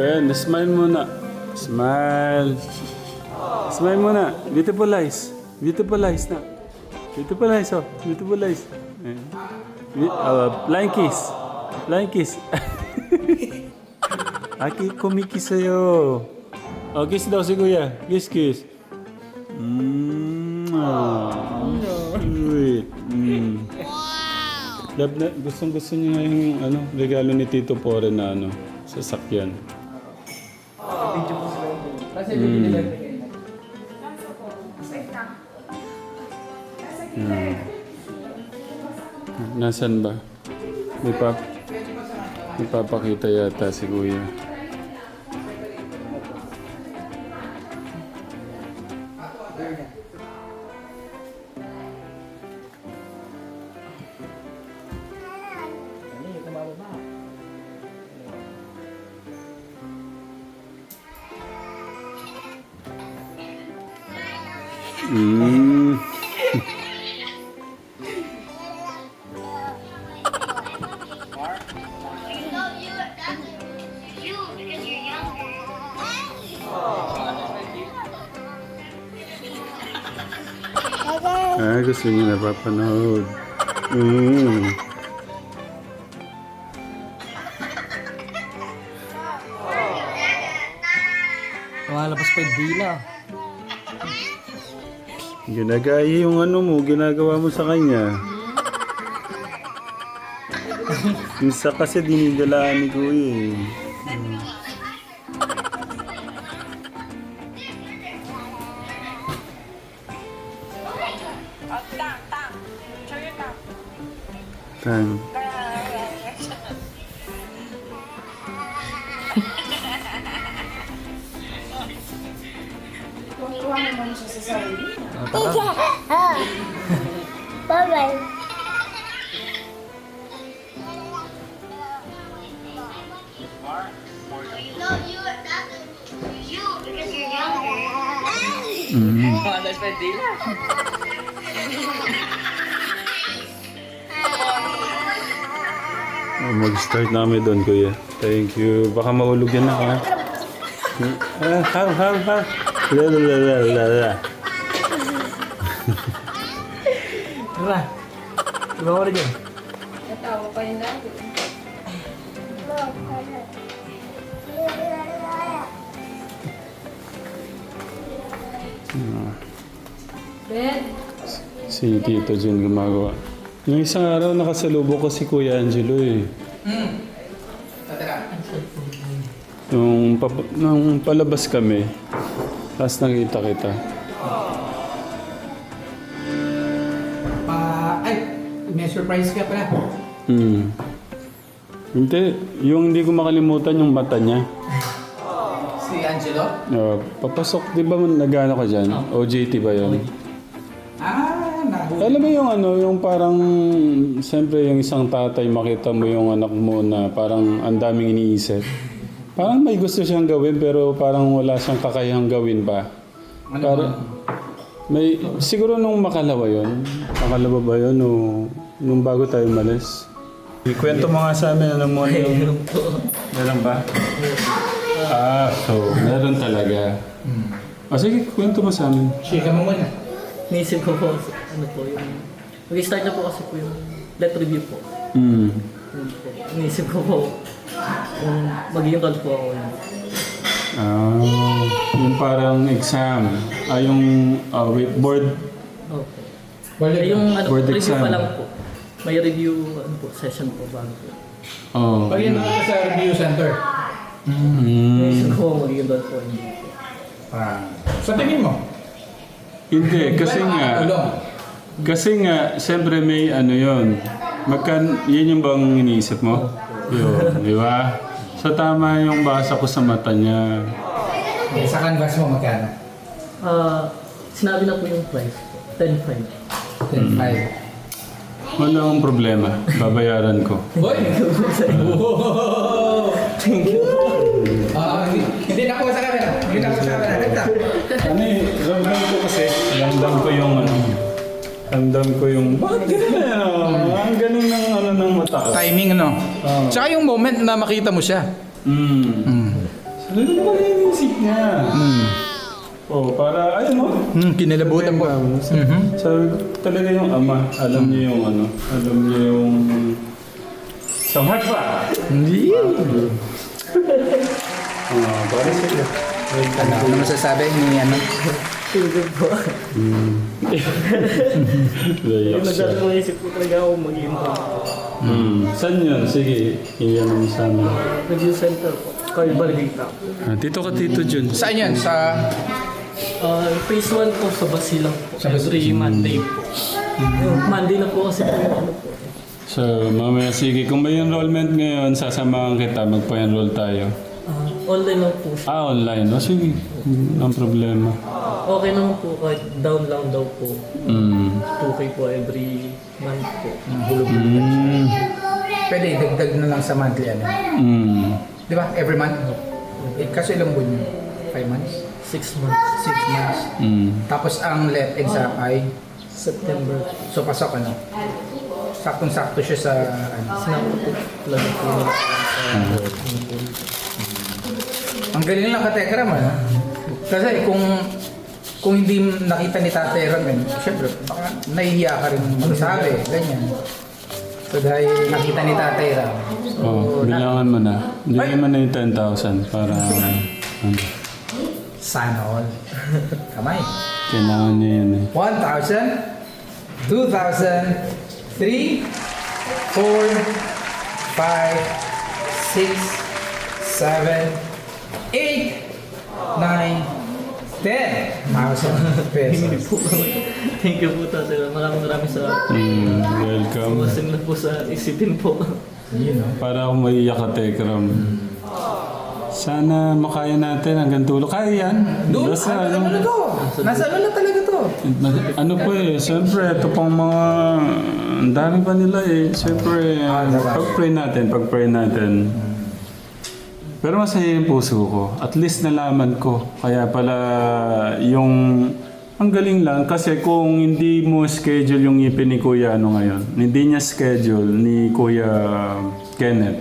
Pen, smile muna. Smile. Smile muna. Beautiful eyes. Beautiful eyes na. Beautiful eyes, oh. Beautiful eyes. Eh. Bi- Uh, flying kiss. Flying kiss. Aki, kumikis sa'yo. Oh, kiss daw si kuya. Kiss, kiss. Mm, ah, sweet. Mm. Love na, gustong gusto niya yung ano, regalo ni Tito Pore na ano, sasakyan. Kasi bibili lang Mm. Nasaan ba? May, pap may papakita yata si Kuya. Ah, gusto niya napapanood. Mm. Lumalabas pa yung dila. Ginagaya yung ano mo, ginagawa mo sa kanya. Isa kasi dinidalaan ni Kuya eh. Bye-bye. No, you, that's you, because you're younger. Mm. Lumalabas pa yung dila. Oh, mag-start na kami doon, Kuya. Thank you. Baka mahulog yan ako, ha? Ah, how, how, how? La, la, la, la, la, la. Tara. Ko rin yun. Si Tito Jun gumagawa. Yung isang araw nakasalubo ko si Kuya Angelo eh. Nung, pap- nung palabas kami, tapos nakita kita. Pa, ay, may surprise ka pala. Hmm. Hindi, yung hindi ko makalimutan yung mata niya. Si Angelo? Uh, papasok, di ba nag-ano ka dyan? OJT ba yun? Ah, nahu. Alam mo yung ano, yung parang, siyempre yung isang tatay, makita mo yung anak mo na parang ang daming iniisip. Parang may gusto siyang gawin pero parang wala siyang kakayahang gawin pa. Ano Para, ba? may, siguro nung makalawa yon Makalawa ba yun o nung bago tayo malis? Ikwento mo nga sa amin ano mo yung... Meron ba? Ah, so meron talaga. Ah, sige, kwento mo sa amin. Chika mo muna. Naisip ko po, ano po, yung... Mag-start na po kasi po yung let review po. Hmm. Yun. Naisip ko po, kung magiging call po ako yun. Ah, yung parang exam. Ah, yung ah, wait, board. Okay. Eh, yung ano, Board review exam. pa lang po. May review ano po, session po bago po. Oh. Pag yun ka sa review center. Hmm. Naisip ko magiging call po hindi po. Ah. Sa tingin mo? Hindi, kasi nga, kasi nga, siyempre may ano yon. Magkan, yun yung bang iniisip mo? Yun, di ba? So tama yung basa ko sa mata niya. Eh, Sa canvas mo magkano? Ah, sinabi na po yung price po. 10.5. 10.5. Walang problema. Babayaran ko. Boy! Wow! Thank you. Ah, hindi, hindi na po sa camera. Hindi na po sa camera. Ganda. Ano eh, ramdam ko kasi, ramdam ko yung ano, ramdam ko yung, bakit ganun na? Ang galing ng ano ng mata ko. Timing, ano? Oo. Tsaka yung moment na makita mo siya. Mm. Mm. Ano naman yung inisip niya? Oh, para, ayun mo. Hmm, kinalabutan po. Mhm. Sabi ko, talaga yung ama, alam niya yung ano, alam niya yung... Sanghat pa! Hindi. Ah, para sa'yo. Ano, ano masasabi ni ano? Thank po. Layak Yung siya. nagdadang naisip ko talaga ako mag-inom. Hmm. Saan yun? Sige, iyan mo sa amin. Review center po. Kay Barigita. Ah, dito ka, Tito Jun. Saan yan? Sa... Uh, phase 1 po sa Basilang po. Every Monday po. Yung Monday na po kasi po yung ano po. So, mamaya sige, kung may enrollment ngayon, sasamahan kita, magpa-enroll tayo. Ah, online lang po siya. Ah, online. O sige, Hmm, ang problema. Okay naman po kahit down lang daw po. Hmm. 2K po every month po. Hulog. Hmm. Pwede, dagdag na lang sa monthly ano. Hmm. Di ba? Every month. Eh, kaso ilang buwan yun? Five months? 6 months. Six months. Hmm. Tapos ang let exam ay... September. So, pasok ano? Saktong-sakto siya sa... Ano. Snap po. Lang po nila. Ang galing lang katekram, ano? Kasi kung kung hindi nakita ni Tatay Ram yun, syempre, baka nahihiya ka rin magsabi, ganyan. So dahil nakita ni Tatay Ram, so, Oh, bilangan mo na. Bigyan mo na yung 10,000 para ano, sana all. Kamay. kailangan niya yun eh. 1,000, 2,000, 3, 4, 5, 6, 7, 8, 9, 10,000 pesos. po kami. Thank you po tatay. Maraming maraming salamat. Hmm, welcome. Masing lang po sa isipin po. Yun? Para akong maiyak ka, Tekram. Sana makaya natin hanggang dulo. Kaya yan. Doon, Basta, ano, ano na to? Nasa ano na talaga to? ano po eh, siyempre, ito pang mga, ang dami pa nila eh. Siyempre, Ah, pag-pray natin, pag-pray natin. Pero masaya yung puso ko. At least nalaman ko. Kaya pala yung, ang galing lang kasi kung hindi mo schedule yung ipin ni Kuya ano ngayon, hindi niya schedule ni Kuya Kenneth.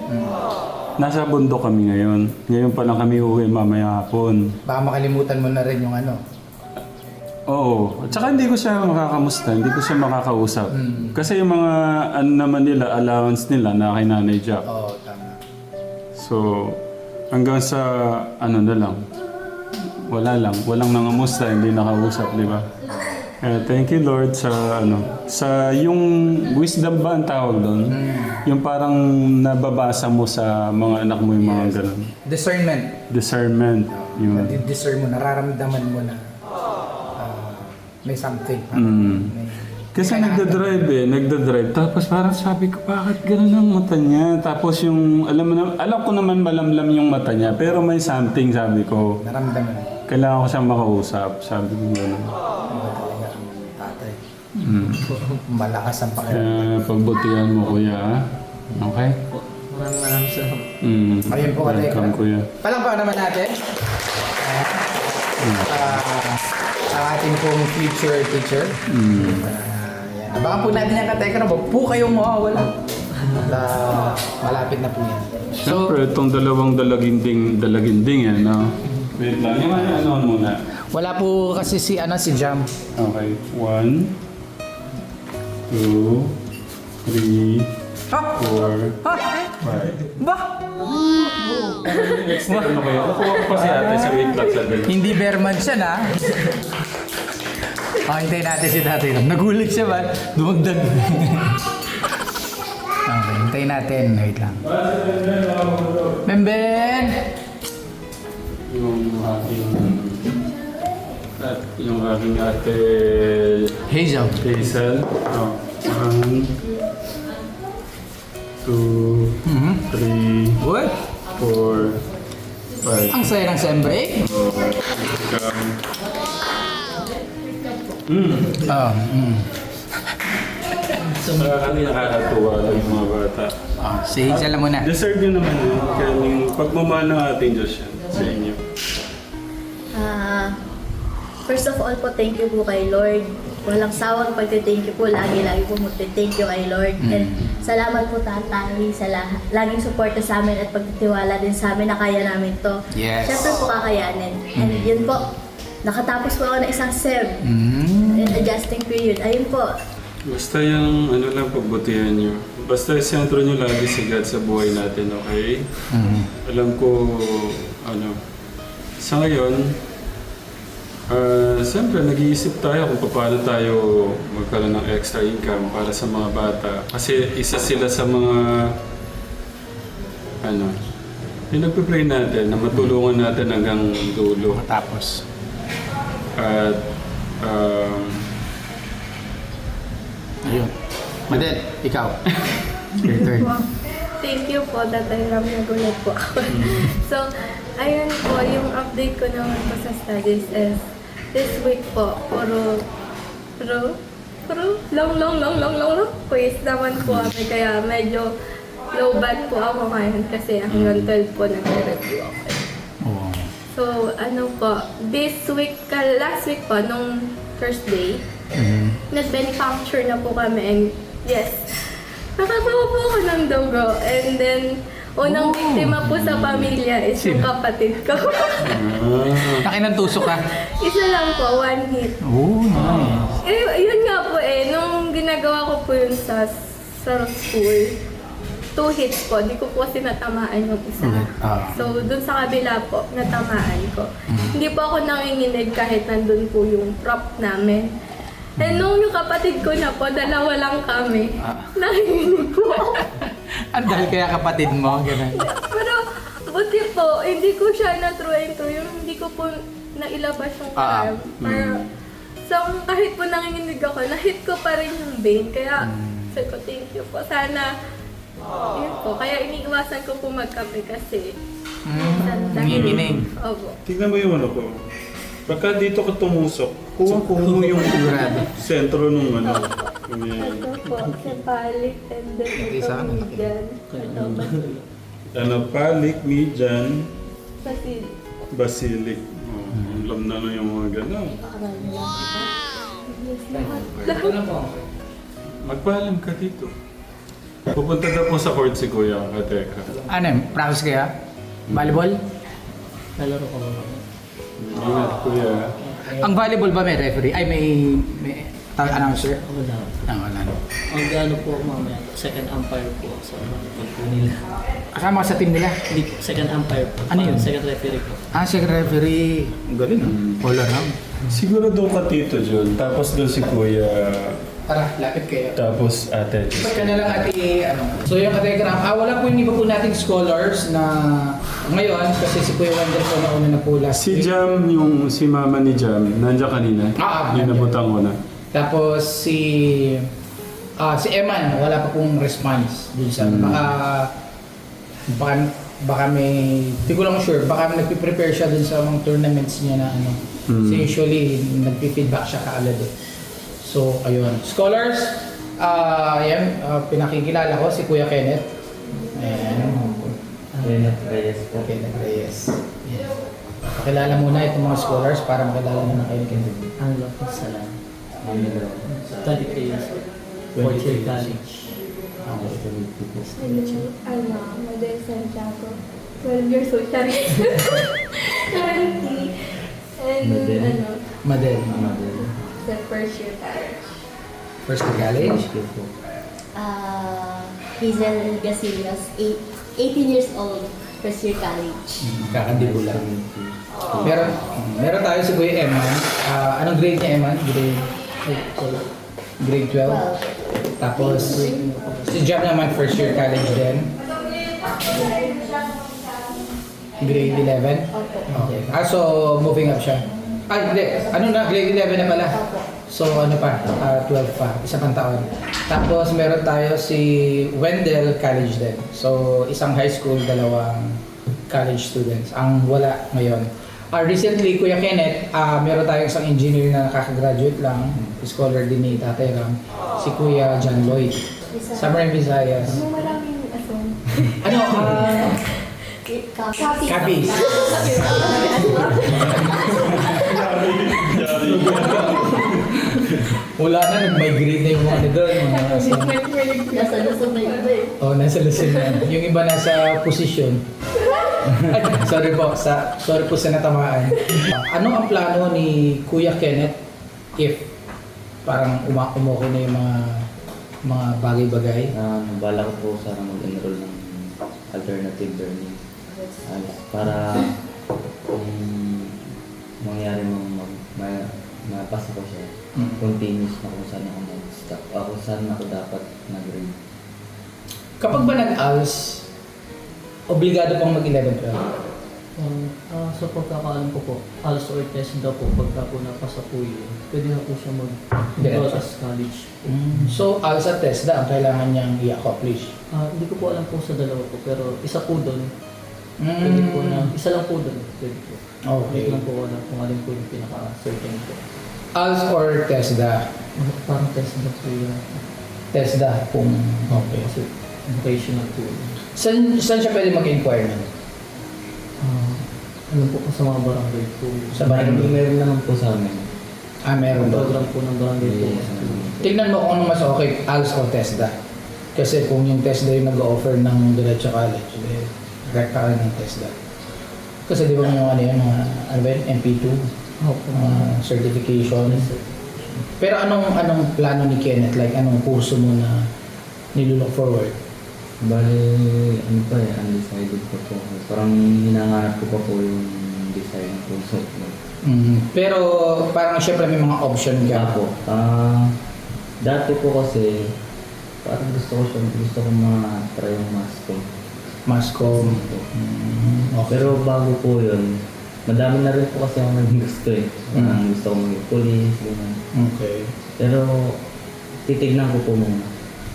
Nasa bundok kami ngayon. Ngayon pa lang kami uwi mamaya hapon. Baka makalimutan mo na rin yung ano. Oo. At saka hindi ko siya makakamusta, hindi ko siya makakausap. Kasi yung mga ano naman nila, allowance nila na kay Nanay Jack. Oo, tama. So, hanggang sa ano na lang. Wala lang. Walang nangamusta, hindi nakausap, di ba? Kaya thank you Lord sa ano, sa yung wisdom ba ang tawag doon? Yung parang nababasa mo sa mga anak mo yung mga ganun. Discernment. Discernment. Yun. Discern mo, nararamdaman mo na ah, may something. Mm. May, Kasi nagda-drive eh, nagda-drive. Tapos parang sabi ko, bakit gano'n ang mata niya? Tapos yung, alam mo na, alam ko naman malamlam yung mata niya, pero may something sabi ko. naramdaman. Kailangan ko siyang makausap, sabi ko gano'n. Ano tatay. Mm. Malakas ang pakiramdam. Kaya pagbutihan mo kuya, ha? Okay? Maraming maraming salamat. Mm. Ayun po, Kalekra. Welcome kuya. Palangpakan naman natin. Ah, ang ating pong future teacher. Mm. Ah, yan. Abangan po natin yung katekra. Huwag po kayong mawawala. At ah, malapit na po yan. Siyempre, itong dalawang dalaginding, dalaginding yan, no? Wait lang, yung ano, ano muna. Wala po kasi si ano si Jam. Okay, one, two, three, Ha? four, Ha? five. Ba? Ano kayo? Nakuha ko pa si ate sa wait lang sa Hindi Berman siya na. Oh, hintayin natin si tatay. Nagulat siya ba? Dumagdag. okay, hintayin natin. Wait lang. Bemben! Yung aking... At yung aking ate Hazel. Hazel. Oh, one, two, Mhm. three, Uy, four, five. ang saya ng siyempre. Welcome. Mm. Oh, mm. Nakaka- Nakakatuwa lang yung mga bata. oh, si Hazel na muna. Deserve nyo naman yun. Kaya yung pagmamahal ng ating Diyos yan sa inyo. Ah, first of all po, thank you po kay Lord walang sawang pagte-thank you po. Lagi-lagi po magte-thank you kay Lord. And salamat po tatay sa lahat. Laging suporta sa amin at pagtitiwala din sa amin na kaya namin to. Yes. Siyempre po kakayanin. And yun po, nakatapos po ako ng isang SEM. Mm. In adjusting period. Ayun po, Basta yung ano lang pagbutihan nyo. Basta sentro nyo lagi si God sa buhay natin, okay? Mm. Alam ko, ano, sa ngayon, ah, siyempre nag-iisip tayo kung paano tayo magkaroon ng extra income para sa mga bata. Kasi isa sila sa mga, ano, yung nagpe-pray natin na matulungan natin hanggang dulo. Tapos. At, um, Ayun. Madel, ikaw. Your turn. Thank you po, Tatay Ram, nagulat po ako. so, ayun po, yung update ko naman po sa studies is this week po, puro, puro, puro, long, long, long, long, long, long quiz naman po kami. Kaya medyo low bad po ako ngayon kasi hanggang 12 po nagre-review ako. Oh. So, ano po, this week, ka- last week po, nung Thursday, Mm. nag-benefacture na po kami and yes, nakakuha po ako ng dugo. And then, unang biktima po sa pamilya is yung Sino? kapatid ko. ah, Takin ng tusok ka. Isa lang po, one hit. Oh, nice. Eh, yun nga po eh, nung ginagawa ko po yun sa, sa school, two hits po, di ko po kasi natamaan yung isa. Ah. So, dun sa kabila po, natamaan ko. Hindi po ako nanginginig kahit nandun po yung prop namin. And nung yung kapatid ko na po, dalawa lang kami. Ah. Nanginginig po ako. Ang dahil kaya kapatid mo, gano'n. Pero, buti po, hindi ko siya na-throw into yung hindi ko po nailabas yung Ah, arm. Pero, so, kahit po nanginginig ako, na-hit ko pa rin yung vein. Kaya, sabi ko, thank you po. Sana, yun po. Kaya iniiwasan ko po magkape kasi, Mm. Nanginginig. opo. tignan mo yung ano ko. Pagka dito ka tumusok, kuha-kuha mo yung Sigurado. sentro nung ano. yung- Ito po, sa balik, and then Hindi, ito sana laki. median. Ito, ano, palik, median, kasi, basilic. Oh, ang lam na lang yung mga gano'n. yes, lahat. Magpaalam ka dito. Pupunta na po sa court si Kuya Kateka. Ano yun? Practice kaya? Volleyball? Nalaro ko ba? Ingat Kuya. Ang volleyball ba may referee? Ay, may, may tawag announcer? Wala. Ah, wala. Ang ano po ako mamaya, second umpire po ako sa pag po nila. Kasama ka sa team nila? Hindi po, second umpire po. Ano yun? Second referee po. Ah, second referee. Ang Galing, ah. All around. Siguro doon ka tito John, tapos doon si Kuya, Tara, lapit kayo. tapos ate Ba't ka na lang ate, ano? So yung kategram, ah, wala po yung iba po nating scholars na ngayon, kasi si Kuya Wendell po nauna na po last Si week. Jam, yung si mama ni Jam, nandiyan kanina. Ah, ah, Yung nandiyan. nabutang ko na. Tapos si ah si Eman, wala pa pong response dun sa Mm. baka baka baka may hindi ko lang sure baka nagpe-prepare siya dun sa mga tournaments niya na ano. Mm. So usually nagpi-feedback siya kaagad eh. So ayun. Scholars, ah yan, ah, pinakikilala ko si Kuya Kenneth. Ayan. Kenneth Reyes po. Kenneth Reyes. Yan. Pakilala muna itong mga scholars para makilala na kayo Kenneth. Ang lapis sa lang. Ang nilo. 23 years old. Fourth year college. Ano, Model Santiago. 12 years old siya rin. 20. And, Model. ano, Madel. Sa first year college. First year college. Uh, Hazel Gasillas, eight, 18 years old, first year college. Kakandibo lang. Meron, meron tayo si Kuya Eman. Ah, anong grade niya, Eman? Grade, grade 12. Well, Tapos, si Jam naman first year college din. Grade 11? opo. Okay. Ah, so moving up siya. Ay, hindi. Ano na, grade 11 na pala. So ano pa, ah, 12 pa, isa pang taon. Tapos meron tayo si Wendell College din. So isang high school, dalawang college students. Ang wala ngayon. Ah, recently, Kuya Kenneth, ah, meron tayong isang engineer na nakaka-graduate lang, scholar din ni Tatay Ram, si Kuya John Lloyd. Summer in Visayas. Maraming asom. Ano, ah, Copy. Copy. Wala na, nag-migrate na yung mga ano doon. Mga nasa, Nasa lusog na iba eh. oh, nasa Luzon na. Yung iba nasa posisyon. Ay, sorry po, sa, sorry po sa natamaan. Ano ang plano ni Kuya Kenneth if parang uma umokay na yung mga mga bagay-bagay? Um, bala ko po sana mag-enroll ng alternative learning. Ayos. para kung mangyari mong mag, ma, mapasa ko siya, Mm. continuous na kung saan ako mag-stop. Ako saan ako dapat nag-read. Kapag ba nag-ALS, obligado pang mag-11 12? Um, ah, sa pagkakaalam ko po, ALS or test daw po, pagka po napasa po yun, pwede na po siya mag as college. So, ALS at TESDA ang kailangan niyang i-accomplish. Ah, hindi ko po alam po sa dalawa po, pero isa po doon, pwede po na, isa lang po doon, pwede po. Okay. Hindi lang po alam kung alin po yung pinaka-certain po. ALS or TESDA? Parang test daw po yun. TESDA kung okay. Kasi vocational po yun. Saan, saan siya pwede mag-inquire nun? Ah, ano po po sa mga barangay po. Sa barangay? meron naman po sa amin. Ah, meron ba? program po ng barangay po. Yes. Tignan mo kung ano mas okay, ALS o TESDA. Kasi kung yung TESDA yung nag-offer ng diretso college, eh, rekta ka ng TESDA. Kasi di ba yung ano yun, mga, ano ba yun, MP2, Opo. mga certification. Pero anong anong plano ni Kenneth? Like, anong kurso mo na nilulook forward? Bali, ano pa eh, undecided pa po. Parang hinangarap ko pa po yung design ko. So, Mm, pero parang syempre may mga option ka. po, ah, dati po kasi, parang gusto ko siya, gusto ko ma-try yung mask ko. Mascom. Mm, okay. Pero bago po yun, madami na rin po kasi ako naging gusto eh. Parang gusto ko maging police, ganyan. Okay. Pero, titignan ko po muna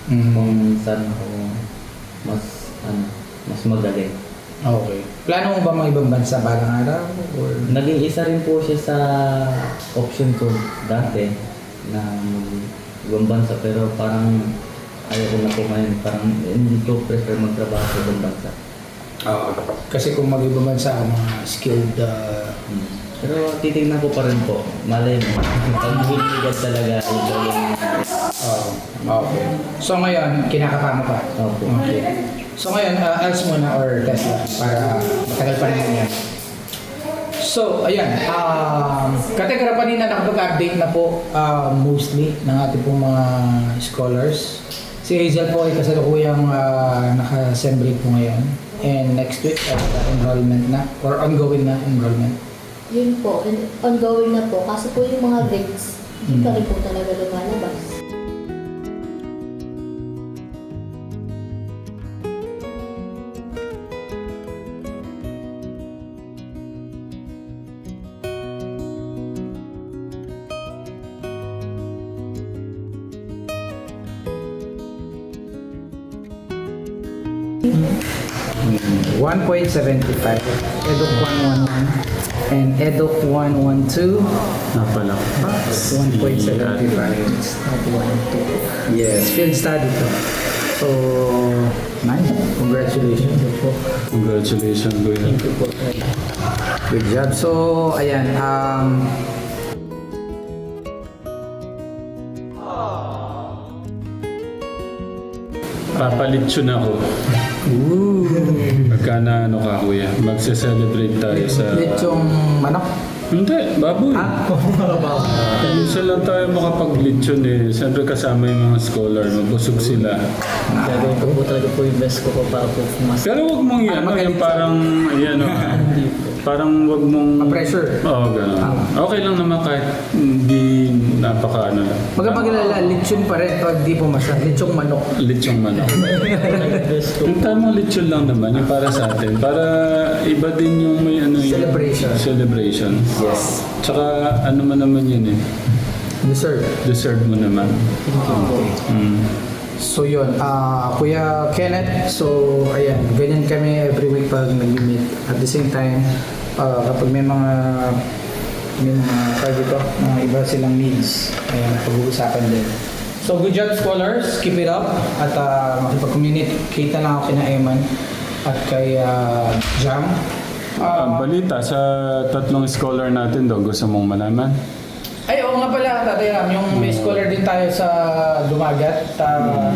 Mm, kung saan ako mas, ano, mas magaling. okay. Plano mo ba mga ibang bansa balang araw? Or... Naging isa rin po siya sa option ko dati na ibang bansa pero parang ayaw ko na po ngayon. Parang hindi ko prefer magtrabaho sa ibang bansa. Oo. Kasi kung mag-ibang bansa, mga skilled uh, Hmm. Pero titignan ko pa rin po. Malay mo. Pag hinigas talaga, ito yung... Oo. okay. So ngayon, kinakapa mo pa? Opo. Okay. So ngayon, uh, else muna or Tesla para matagal pa rin yan. So, ayan. Um, kategora pa na nakapag-update na po uh, mostly ng ating pong mga scholars. Si Hazel po ay kasalukuyang uh, naka-assembly po ngayon. And next week, uh, enrollment na or ongoing na enrollment. Yun po, and ongoing na po. Kaso po yung mga grades, hindi pa rin po talaga lumalabas. Mm, 1.75, EDOC 111, and EDOC 112, Napalakpas. 1.75. Yes, field study to. So, nice. Congratulations. Congratulations, Kuya. Good job. So, ayan. Um, Papalitsyon ako. ooh, Pagka na ano ka, Kuya. Magse-celebrate tayo sa... lechong manok. Hindi, baboy. Ah, Ah, minsan lang tayo makapaglitsyon eh. Siyempre kasama yung mga scholar, mabusog sila. Gagawin ko po talaga po yung best ko po para po mas Pero wag mong yan, Ah, yung parang, ayan o, parang wag mong... Ma-pressure. Oo, gano'n. Okay lang naman kahit hindi napaka ano lang. Magpapagilala, lechon pa rin. Pag di pumasa, lechong manok. Litsong manok. Yung tamang litsyon lang naman, yung para sa atin. Para iba din yung may ano yung... Celebration. Celebration. Yes. Tsaka ano man naman yun eh. Dessert. Deserve mo naman. Mm. So yun, ah Kuya Kenneth, so ayan, ganyan kami every week pag nag-meet. At the same time, ah, kapag may mga may mga tawag dito, mga iba silang needs, ayan, pag-uusapan din. So good job scholars, keep it up at uh, makipag-communicate na lang ako kina Eman at kay ah, Jam. Ah, balita sa tatlong scholar natin daw, gusto mong malaman? Ay, oo nga pala, Tatay Ram, yung may scholar din tayo sa Dumagat. ah,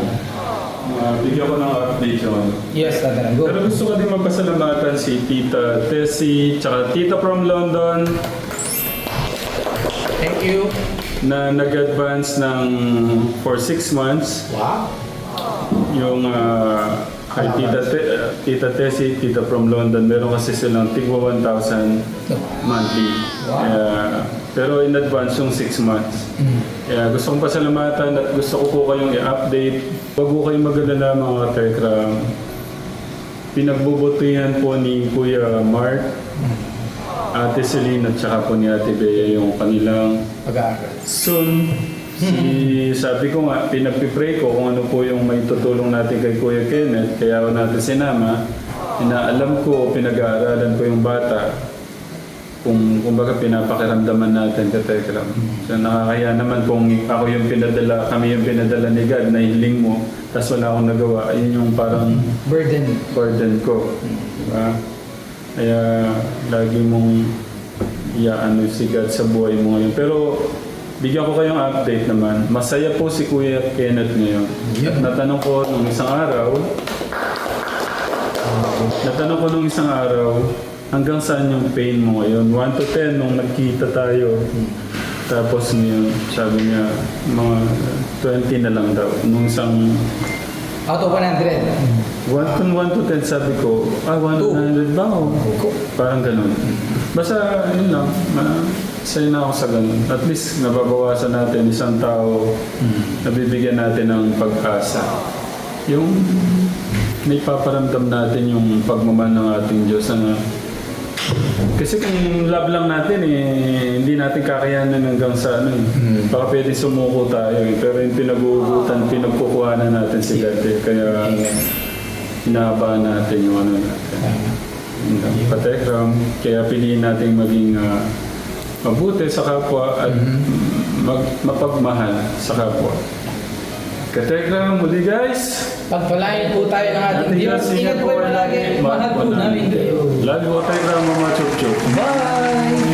Uh, bigyan ko ng update yung ano. yes, Tatay Ram, go. Pero gusto ko din magpasalamatan si Tita Tessie, tsaka Tita from London you. na nag-advance ng for 6 months. Wow. Yung uh, kay Tita, Te, uh, Tita Tessie, Tita from London, meron kasi silang tigwa 1,000 monthly. Kaya, pero in advance yung 6 months. Kaya gusto kong pasalamatan at gusto ko po kayong i-update. Huwag po kayong magalala mga tekram. Pinagbubutihan po ni Kuya Mark, Ate Celine at saka po ni Ate Bea yung kanilang Pag-aaral. Soon, si, sabi ko nga, pinagpipray ko kung ano po yung may tutulong natin kay Kuya Kenneth. Kaya ako natin sinama. Inaalam ko, pinag-aaralan ko yung bata. Kung kumbaga pinapakiramdaman natin ka Tekram. So nakakaya naman kung ako yung pinadala, kami yung pinadala ni God na hiling mo, tapos wala akong nagawa. Ayun yung parang Burden. burden ko. Diba? Kaya lagi mong iyaano si God sa buhay mo ngayon. Pero bigyan ko kayong update naman. Masaya po si Kuya Kenneth ngayon. At natanong ko nung isang araw, natanong ko nung isang araw, hanggang saan yung pain mo ngayon? 1 to 10 nung nagkita tayo. Tapos ngayon, sabi niya, mga 20 na lang daw. Nung isang Out of 100. 1 to 1 to 10 sabi ko, ah, 100 ba? O, parang ganun. Basta, yun lang. Ma Sa'yo na ako sa ganun. At least, nababawasan natin isang tao nabibigyan natin ng pag-asa. Yung may paparamdam natin yung pagmamahal ng ating Diyos na kasi kung love lang natin eh, hindi natin kakayanan hanggang sa ano eh. Baka pwede sumuko tayo eh. Pero yung pinag-uugutan, pinagkukuhanan natin si God eh. Kaya inaabaan natin yung ano natin. Yun lang. Patekram, kaya piliin natin maging ah, mabuti sa kapwa at mag, mapagmahal sa kapwa. Katekram, muli guys! Pagpalain po tayo ng ating Diyos. Diyos, Ingat po kayo palagi. joking. Bye.